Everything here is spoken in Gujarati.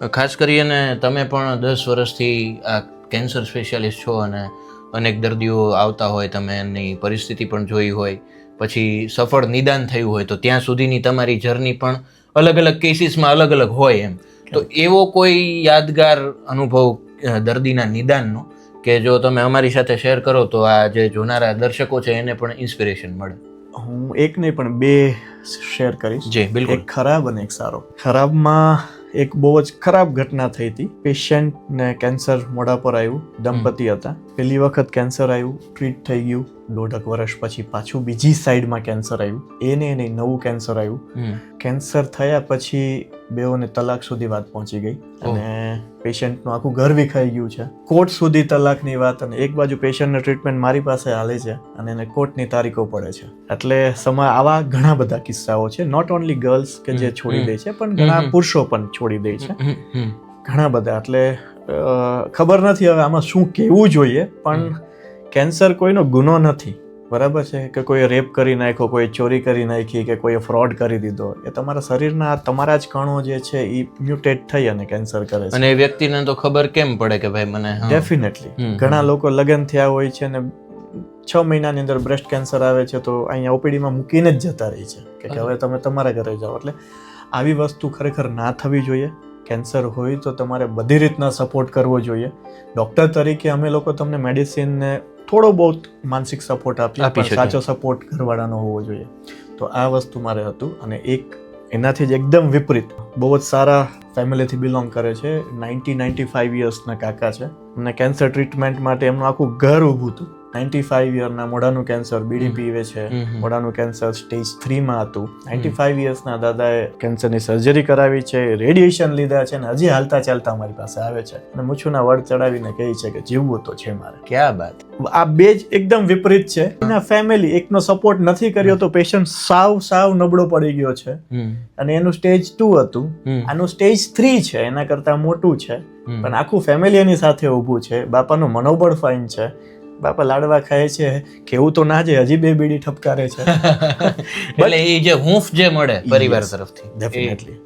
ખાસ કરીને તમે પણ દસ વર્ષથી આ કેન્સર સ્પેશિયાલિસ્ટ છો અને અનેક દર્દીઓ આવતા હોય તમે એની પરિસ્થિતિ પણ જોઈ હોય પછી સફળ નિદાન થયું હોય તો ત્યાં સુધીની તમારી જર્ની પણ અલગ અલગ કેસીસમાં અલગ અલગ હોય એમ. તો એવો કોઈ યાદગાર અનુભવ દર્દીના નિદાનનો કે જો તમે અમારી સાથે શેર કરો તો આ જે જોનારા દર્શકો છે એને પણ ઇન્સ્પિરેશન મળે? હું એક નહીં પણ બે શેર કરીશ. જે બિલકુલ. એક ખરાબ અને એક સારો. ખરાબમાં એક બહુ જ ખરાબ ઘટના થઈ હતી. પેશન્ટને કેન્સર મોઢા પર આવ્યું દંપતી હતા. પહેલી વખત કેન્સર આવ્યું ટ્રીટ થઈ ગયું. દોઢક વર્ષ પછી પાછું બીજી સાઈડમાં કેન્સર આવ્યું. એને એને નવું કેન્સર આવ્યું. કેન્સર થયા પછી બેઓને તલાક સુધી વાત પહોંચી ગઈ અને પેશન્ટનું આખું ઘર વિખાઈ ગયું છે. કોર્ટ સુધી તલાકની વાત અને એક બાજુ પેશન્ટને ટ્રીટમેન્ટ મારી પાસે હાલે છે અને એને કોર્ટની તારીખો પડે છે. એટલે સમય આવા ઘણા બધા કિસ્સાઓ છે. નોટ ઓનલી ગર્લ્સ કે જે છોડી દે છે પણ ઘણા પુરુષો પણ છોડી દે છે. ઘણા બધા. એટલે ખબર નથી હવે આમાં શું કહેવું જોઈએ પણ કેન્સર કોઈનો ગુનો નથી. બરાબર છે? કે કોઈ રેપ કરી નાખ્યો કોઈ ચોરી કરી નાખી કે કોઈએ ફ્રોડ કરી દીધો એ તમારા શરીરના તમારા જ કણો જે છે એ મ્યુટેટ થઈ અને કેન્સર કરે છે. અને એ વ્યક્તિને તો ખબર કેમ પડે કે ભાઈ મને ડેફિનેટલી ઘણા લોકો લગ્ન થયા હોય છે ને છ મહિનાની અંદર બ્રેસ્ટ કેન્સર આવે છે તો અહીંયા ઓપીડીમાં મૂકીને જ જતા રહી છે. કે કે હવે તમે તમારા ઘરે જાઓ. એટલે આવી વસ્તુ ખરેખર ના થવી જોઈએ. કેન્સર હોય તો તમારે બધી રીતના સપોર્ટ કરવો જોઈએ. ડૉક્ટર તરીકે અમે લોકો તમને મેડિસિનને થોડો બહુ માનસિક સપોર્ટ આપીએ આપી સાચો સપોર્ટ ઘરવાળાનો હોવો જોઈએ. તો આ વસ્તુ મારે હતું અને એક એનાથી જ એકદમ વિપરીત. બહુ જ સારા ફેમિલીથી બિલોંગ કરે છે. નાઇન્ટી નાઇન્ટી ફાઇવ યર્સના કાકા છે. અને કેન્સર ટ્રીટમેન્ટ માટે એમનું આખું ઘર ઊભું હતું. નાઇન્ટી ફાઈવ યરના મોઢાનું કેન્સર બીડી પીવે છે. મોઢાનું કેન્સર સ્ટેજ થ્રીમાં હતું. નાઇન્ટી ફાઈવ યર્સના દાદાએ કેન્સરની સર્જરી કરાવી છે રેડિયેશન લીધા છે અને હજી હાલતા ચાલતા અમારી પાસે આવે છે. અને મૂછુના વડ ચડાવીને કહે છે કે જીવવું તો છે મારે. ક્યાં બાત? આ બે જ એકદમ વિપરીત છે. એના ફેમિલી એકનો સપોર્ટ નથી કર્યો તો પેશન્ટ સાવ સાવ નબળો પડી ગયો છે. અને એનું સ્ટેજ ટુ હતું. આનું સ્ટેજ થ્રી છે એના કરતાં મોટું છે. પણ આખું ફેમિલી એની સાથે ઊભું છે. બાપાનું મનોબળ ફાઇન છે. બાપા લાડવા ખાય છે કેવું તો ના જે હજી બે બીડી ઠપકારે છે એટલે એ જે હૂંફ જે મળે પરિવાર તરફથી. એ